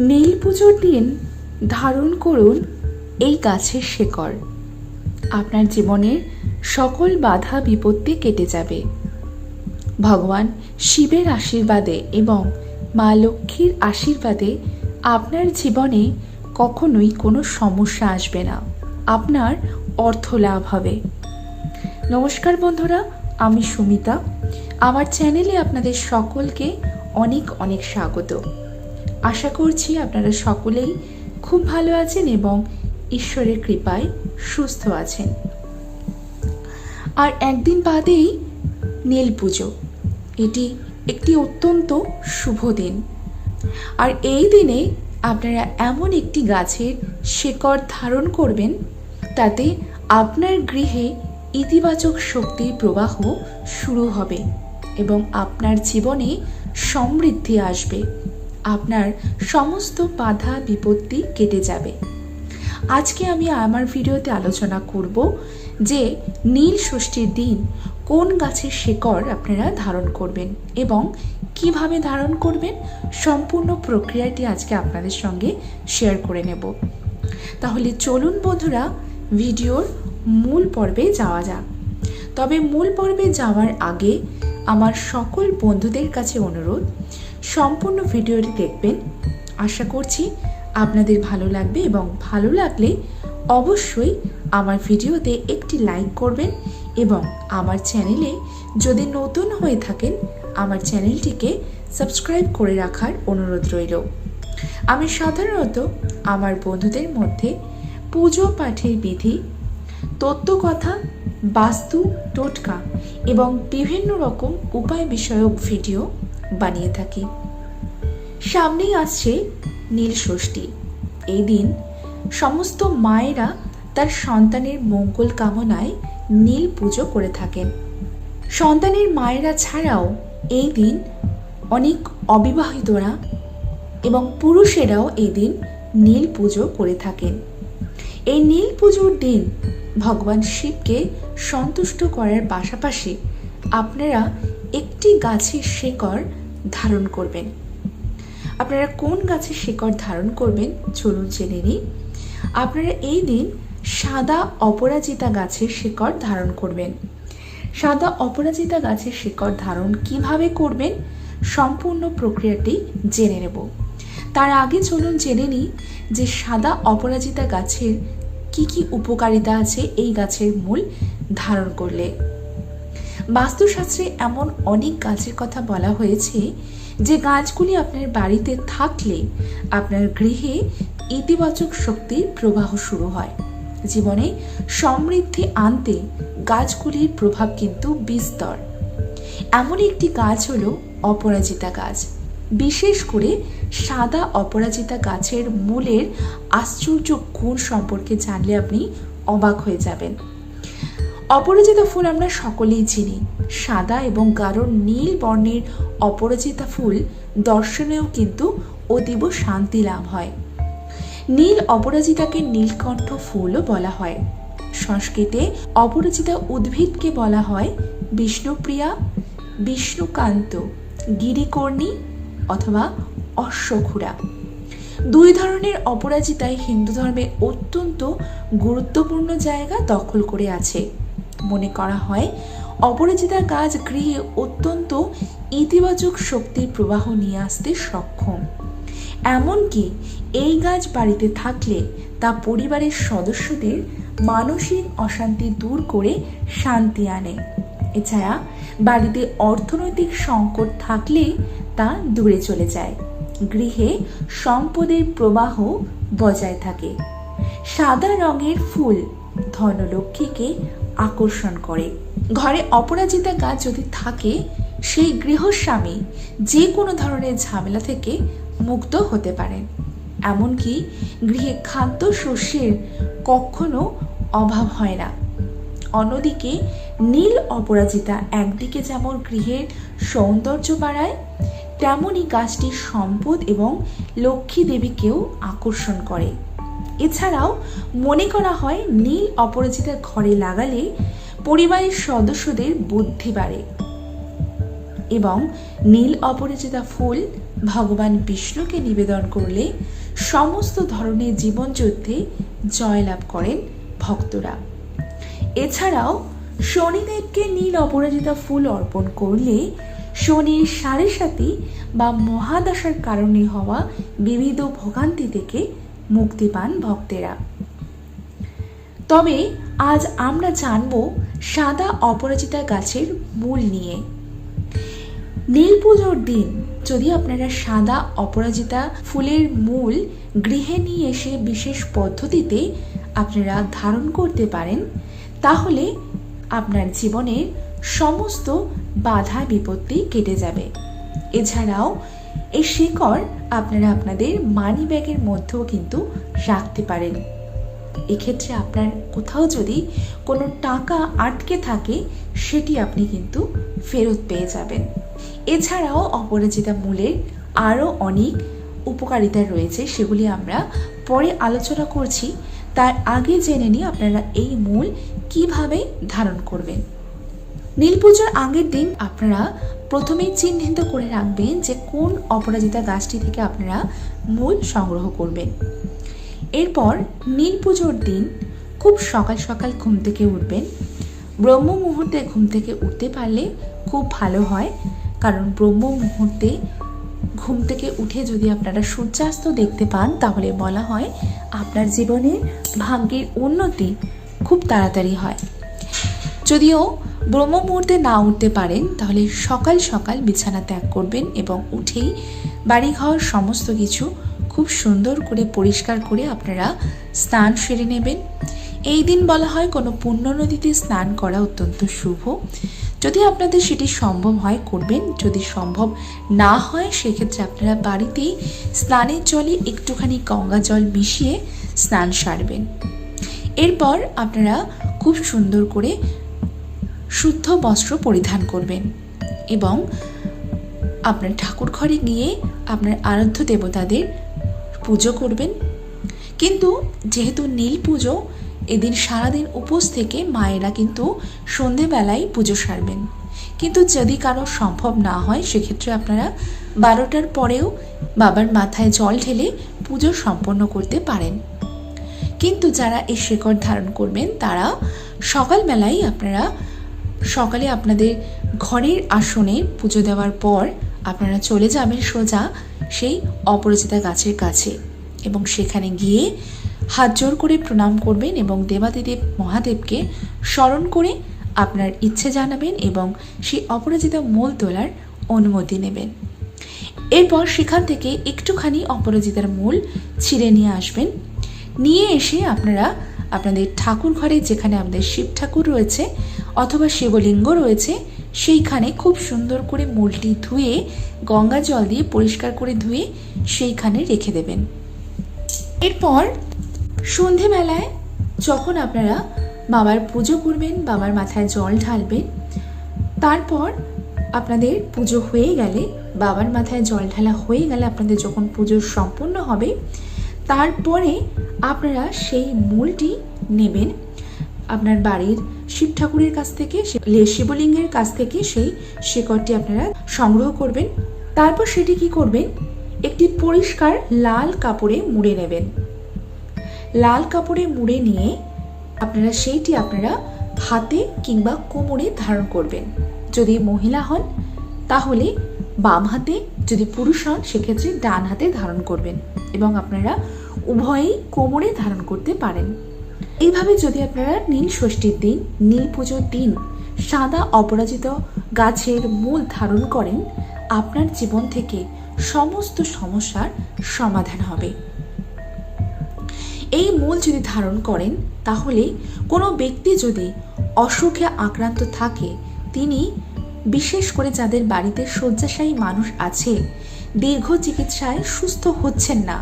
নীল পুজোর দিন ধারণ করুন এই গাছের শেকড়। আপনার জীবনের সকল বাধা বিপত্তি কেটে যাবে। ভগবান শিবের আশীর্বাদে এবং মা লক্ষ্মীর আশীর্বাদে আপনার জীবনে কখনোই কোনো সমস্যা আসবে না। আপনার অর্থ লাভ হবে। নমস্কার বন্ধুরা, আমি সুমিতা। আমার চ্যানেলে আপনাদের সকলকে অনেক অনেক স্বাগত। আশা করছি আপনারা সকলেই খুব ভালো আছেন এবং ঈশ্বরের কৃপায় সুস্থ আছেন। আর একদিন বাদেই নীল পুজো। এটি একটি অত্যন্ত শুভ দিন। আর এই দিনে আপনারা এমন একটি গাছের শেকড় ধারণ করবেন, তাতে আপনার গৃহে ইতিবাচক শক্তির প্রবাহ শুরু হবে এবং আপনার জীবনে সমৃদ্ধি আসবে। আপনার সমস্ত বাধা বিপত্তি কেটে যাবে। আজকে আমি আমার ভিডিওতে আলোচনা করব যে নীল ষষ্ঠীর দিন কোন গাছের শেকড় আপনারা ধারণ করবেন এবং কীভাবে ধারণ করবেন সম্পূর্ণ প্রক্রিয়াটি আজকে আপনাদের সঙ্গে শেয়ার করে নেব। তাহলে চলুন বন্ধুরা, ভিডিওর মূল পর্বে যাওয়া যাক। তবে মূল পর্বে যাওয়ার আগে আমার সকল বন্ধুদের কাছে অনুরোধ সম্পূর্ণ ভিডিওটি দেখবেন। আশা করছি আপনাদের ভালো লাগবে এবং ভালো লাগলে অবশ্যই আমার ভিডিওতে একটি লাইক করবেন এবং আমার চ্যানেলে যদি নতুন হয়ে থাকেন, আমার চ্যানেলটিকে সাবস্ক্রাইব করে রাখার অনুরোধ রইল। আমি সাধারণত আমার বন্ধুদের মধ্যে পুজো পাঠের বিধি, তত্ত্বকথা, বাস্তু, টোটকা এবং বিভিন্ন রকম উপায় বিষয়ক ভিডিও বানিয়ে থাকি। সামনেই আসছে নীল ষষ্ঠী। এই দিন সমস্ত মায়েরা তার সন্তানের মঙ্গল কামনায় নীল পুজো করে থাকেন। সন্তানের মায়েরা ছাড়াও এই দিন অনেক অবিবাহিতরা এবং পুরুষেরাও এই দিন নীল পুজো করে থাকেন। এই নীল পুজোর দিন ভগবান শিবকে সন্তুষ্ট করার পাশাপাশি আপনারা একটি গাছের শেকড় ধারণ করবেন। আপনারা কোন গাছের শিকড় ধারণ করবেন চলুন জেনে নিই। আপনারা এই দিন সাদা অপরাজিতা গাছের শিকড় ধারণ করবেন। সাদা অপরাজিতা গাছের শিকড় ধারণ কীভাবে করবেন সম্পূর্ণ প্রক্রিয়াটি জেনে নেব। তার আগে চলুন জেনে নিই যে সাদা অপরাজিতা গাছের কি কি উপকারিতা আছে এই গাছের মূল ধারণ করলে। বাস্তুশাস্ত্রে এমন অনেক গাছের কথা বলা হয়েছে যে গাছগুলি আপনার বাড়িতে থাকলে আপনার গৃহে ইতিবাচক শক্তির প্রবাহ শুরু হয়। জীবনে সমৃদ্ধি আনতে গাছগুলির প্রভাব কিন্তু বিস্তর। এমন একটি গাছ হলো অপরাজিতা গাছ। বিশেষ করে সাদা অপরাজিতা গাছের মূলের আশ্চর্য গুণ সম্পর্কে জানলে আপনি অবাক হয়ে যাবেন। অপরাজিতা ফুল আমরা সকলেই চিনি। সাদা এবং গাঢ় নীল বর্ণের অপরাজিতা ফুল দর্শনেও কিন্তু অতীব শান্তি লাভ হয়। নীল অপরাজিতাকে নীলকণ্ঠ ফুলও বলা হয়। সংস্কৃতে অপরাজিতা উদ্ভিদকে বলা হয় বিষ্ণুপ্রিয়া, বিষ্ণুকান্ত, গিরিকর্ণী অথবা অশ্বক্ষুরা দুই ধরনের অপরাজিতায় হিন্দু ধর্মে অত্যন্ত গুরুত্বপূর্ণ জায়গা দখল করে আছে। মনে করা হয়। অপরাজিতা গাছ গৃহে অত্যন্ত ইতিবাচক শক্তির প্রবাহ নিয়ে আসতে সক্ষম। এমনকি এই গাছ বাড়িতে থাকলে তা পরিবারের সদস্যদের মানসিক অশান্তি দূর করে শান্তি আনে। এছাড়া বাড়িতে অর্থনৈতিক সংকট থাকলে তা দূরে চলে যায়। গৃহে সম্পদের প্রবাহ বজায় থাকে। সাদা রঙের ফুল ধনলক্ষ্মীকে আকর্ষণ করে। ঘরে অপরাজিতা গাছ যদি থাকে, সেই গৃহস্বামী যে কোনো ধরনের ঝামেলা থেকে মুক্ত হতে পারেন। এমনকি গৃহে খাদ্য শস্যের কখনো অভাব হয় না। অন্যদিকে নীল অপরাজিতা একদিকে যেমন গৃহের সৌন্দর্য বাড়ায় তেমনই গাছটি সম্পদ এবং লক্ষ্মী দেবীকেও আকর্ষণ করে। এছাড়াও মনে করা হয় নীল অপরাজিতা ঘরে লাগালে পরিবারের সদস্যদের বুদ্ধি বাড়ে। এবং নীল অপরাজিতা ফুল ভগবান বিষ্ণুকে নিবেদন করলে সমস্ত ধরনের জীবনযুদ্ধে জয়লাভ করেন ভক্তরা। এছাড়াও শনিদেবকে নীল অপরাজিতা ফুল অর্পণ করলে শনির সাড়ে সাথে বা মহাদশার কারণে হওয়া বিবিধ ভোগান্তি থেকে মুক্তি পান ভক্তেরা। তবে আজ আমরা জানব সাদা অপরাজিতা গাছের মূল নিয়ে। নীল পুজোর দিন যদি আপনারা সাদা অপরাজিতা ফুলের মূল গৃহে নিয়ে এসে বিশেষ পদ্ধতিতে আপনারা ধারণ করতে পারেন, তাহলে আপনার জীবনের সমস্ত বাধা বিপত্তি কেটে যাবে। এছাড়াও এই শিকড় আপনারা আপনাদের মানি ব্যাগের মধ্যেও কিন্তু রাখতে পারেন। এক্ষেত্রে আপনার কোথাও যদি কোনো টাকা আটকে থাকে, সেটি আপনি কিন্তু ফেরত পেয়ে যাবেন। এছাড়াও অপরাজিতা মূলের আরও অনেক উপকারিতা রয়েছে, সেগুলি আমরা পরে আলোচনা করছি। তার আগে জেনে নিই আপনারা এই মূল কীভাবে ধারণ করবেন। নীল পুজোর আগের দিন আপনারা প্রথমেই চিহ্নিত করে রাখবেন যে কোন অপরাজিতা গাছটি থেকে আপনারা মূল সংগ্রহ করবেন। এরপর নীল পুজোর দিন খুব সকাল সকাল ঘুম থেকে উঠবেন। ব্রহ্ম মুহূর্তে ঘুম থেকে উঠতে পারলে খুব ভালো হয়, কারণ ব্রহ্ম মুহূর্তে ঘুম থেকে উঠে যদি আপনারা সূর্যাস্ত দেখতে পান, তাহলে বলা হয় আপনার জীবনে ভাগ্যের উন্নতি খুব তাড়াতাড়ি হয়। যদিও ব্রহ্ম মুহূর্তে না উঠতে পারেন, তাহলে সকাল সকাল বিছানা ত্যাগ করবেন এবং উঠেই বাড়িঘর সমস্ত কিছু খুব সুন্দর করে পরিষ্কার করে আপনারা স্নান সেরে নেবেন। এই দিন বলা হয় কোনো পুণ্য নদীতে স্নান করা অত্যন্ত শুভ। যদি আপনাদের সেটি সম্ভব হয়, করবেন। যদি সম্ভব না হয়, সেক্ষেত্রে আপনারা বাড়িতেই স্নানের জলে একটুখানি গঙ্গা জল মিশিয়ে স্নান সারবেন। এরপর আপনারা খুব সুন্দর করে শুদ্ধ বস্ত্র পরিধান করবেন এবং আপনার ঠাকুর ঘরে গিয়ে আপনার আরাধ্য দেবতাদের পুজো করবেন। কিন্তু যেহেতু নীল পুজো, এদিন সারাদিন উপোস থেকে মায়েরা কিন্তু সন্ধেবেলায় পুজো সারবেন। কিন্তু যদি কারও সম্ভব না হয়, সেক্ষেত্রে আপনারা বারোটার পরেও বাবার মাথায় জল ঢেলে পুজো সম্পন্ন করতে পারেন। কিন্তু যারা এই শেকড় ধারণ করবেন, তারা সকালবেলায় আপনারা সকালে আপনাদের ঘরের আসনে পুজো দেওয়ার পর আপনারা চলে যাবেন সোজা সেই অপরাজিতা গাছের কাছে এবং সেখানে গিয়ে হাত জোর করে প্রণাম করবেন এবং দেবাদিদেব মহাদেবকে স্মরণ করে আপনার ইচ্ছে জানাবেন এবং সেই অপরাজিতা মূল তোলার অনুমতি নেবেন। এরপর সেখান থেকে একটুখানি অপরাজিতার মূল ছিঁড়ে নিয়ে আসবেন। নিয়ে এসে আপনারা আপনাদের ঠাকুর ঘরে যেখানে আমাদের শিব ঠাকুর রয়েছে অথবা শিবলিঙ্গ রয়েছে, সেইখানে খুব সুন্দর করে মূলটি ধুয়ে, গঙ্গা জল দিয়ে পরিষ্কার করে ধুয়ে সেইখানে রেখে দেবেন। এরপর সন্ধেবেলায় যখন আপনারা বাবার পুজো করবেন, বাবার মাথায় জল ঢালবেন, তারপর আপনাদের পুজো হয়ে গেলে, বাবার মাথায় জল ঢালা হয়ে গেলে আপনাদের যখন পুজো সম্পূর্ণ হবে, তারপরে আপনারা সেই মূলটি নেবেন আপনার বাড়ির শিব ঠাকুরের কাছ থেকে শিবলিঙ্গের কাছ থেকে সেই শেকড়টি আপনারা সংগ্রহ করবেন। তারপর সেটি কি করবেন? একটি পরিষ্কার লাল কাপড়ে মুড়ে নেবেন। লাল কাপড়ে মুড়ে নিয়ে আপনারা সেইটি আপনারা হাতে কিংবা কোমরে ধারণ করবেন। যদি মহিলা হন, তাহলে বাম হাতে, যদি পুরুষ হন, সেক্ষেত্রে ডান হাতে ধারণ করবেন এবং আপনারা উভয়েই কোমরে ধারণ করতে পারেন। এইভাবে যদি আপনারা নীল ষষ্ঠীর দিন, নীল পুজোর দিন সাদা অপরাজিত গাছের মূল ধারণ করেন, আপনার জীবন থেকে সমস্ত সমস্যার সমাধান হবে। এই মূল যদি ধারণ করেন, তাহলে কোনো ব্যক্তি যদি অসুখে আক্রান্ত থাকে, তিনি বিশেষ করে যাদের বাড়িতে শয্যাশায়ী মানুষ আছে, দীর্ঘ চিকিৎসায় সুস্থ হচ্ছেন না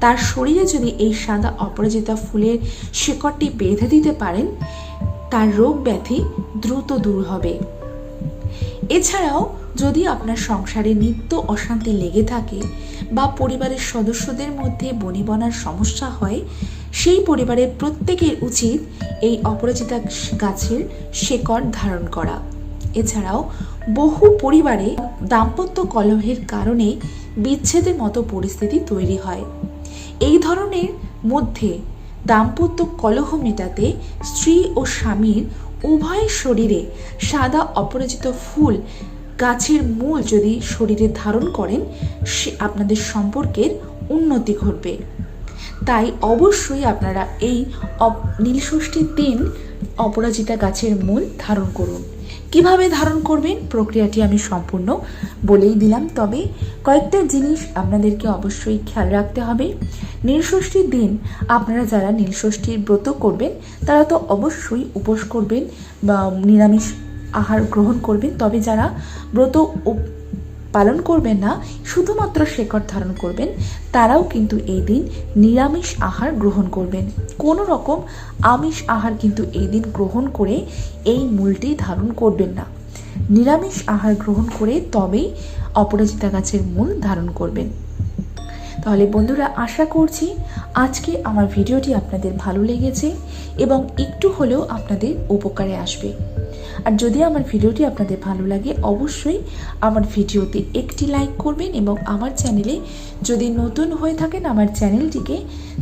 তার শরীরে যদি এই সাদা অপরাজিতা ফুলের শিকড়টি বেঁধে দিতে পারেন, তার রোগ ব্যাধি দ্রুত দূর হবে। এছাড়াও, যদি আপনার সংসারে নিত্য অশান্তি লেগে থাকে বা পরিবারের সদস্যদের মধ্যে বনিবনার সমস্যা হয়, সেই পরিবারের প্রত্যেকের উচিত এই অপরাজিতা গাছের শেকড় ধারণ করা। এছাড়াও, বহু পরিবারে দাম্পত্য কলহের কারণে বিচ্ছেদের মতো পরিস্থিতি তৈরি হয়। এই ধরনের মধ্যে দাম্পত্য কলহ মেটাতে স্ত্রী ও স্বামীর উভয় শরীরে সাদা অপরাজিত ফুল গাছের মূল যদি শরীরে ধারণ করেন, সে আপনাদের সম্পর্কের উন্নতি ঘটবে। তাই অবশ্যই আপনারা এই নীলষষ্ঠীর দিন অপরাজিতা গাছের মূল ধারণ করুন। কীভাবে ধারণ করবেন প্রক্রিয়াটি আমি সম্পূর্ণ বলেই দিলাম। তবে কয়েকটা জিনিস আপনাদেরকে অবশ্যই খেয়াল রাখতে হবে। নীলষষ্ঠীর দিন আপনারা যারা নীলষষ্ঠীর ব্রত করবেন, তারা তো অবশ্যই উপোস করবেন বা নিরামিষ আহার গ্রহণ করবেন। তবে যারা ব্রত পালন করবেন না, শুধুমাত্র শেকড় ধারণ করবেন, তারাও কিন্তু এই দিন নিরামিষ আহার গ্রহণ করবেন। কোনো রকম আমিষ আহার কিন্তু এই দিন গ্রহণ করে এই মূলটি ধারণ করবেন না। নিরামিষ আহার গ্রহণ করে তবেই অপরাজিতা গাছের মূল ধারণ করবেন। তাহলে বন্ধুরা, আশা করছি আজকে আমার ভিডিওটি আপনাদের ভালো লেগেছে এবং একটু হলেও আপনাদের উপকারে আসবে। আর যদি আমার ভিডিওটি আপনাদের ভালো লাগে, অবশ্যই আমার ভিডিওতে একটি লাইক করবেন এবং আমার চ্যানেলে যদি নতুন হয়ে থাকেন, আমার চ্যানেলটিকে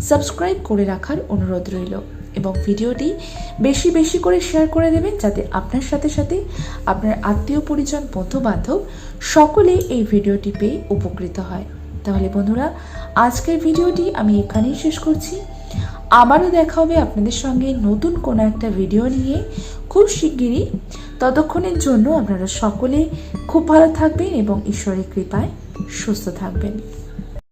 সাবস্ক্রাইব করে রাখার অনুরোধ রইল। এবং ভিডিওটি বেশি বেশি করে শেয়ার করে দেবেন, যাতে আপনার সাথে সাথে আপনার আত্মীয়, পরিজন বন্ধু বান্ধব সকলে এই ভিডিওটি পেয়ে উপকৃত হয়। তাহলে বন্ধুরা, আজকের ভিডিওটি আমি এখানেই শেষ করছি। আবারও দেখা হবে আপনাদের সঙ্গে নতুন কোনো একটা ভিডিও নিয়ে। খুব শিগগিরই। ততক্ষণের জন্য আপনারা সকলে খুব ভালো থাকবেন এবং ঈশ্বরের কৃপায় সুস্থ থাকবেন।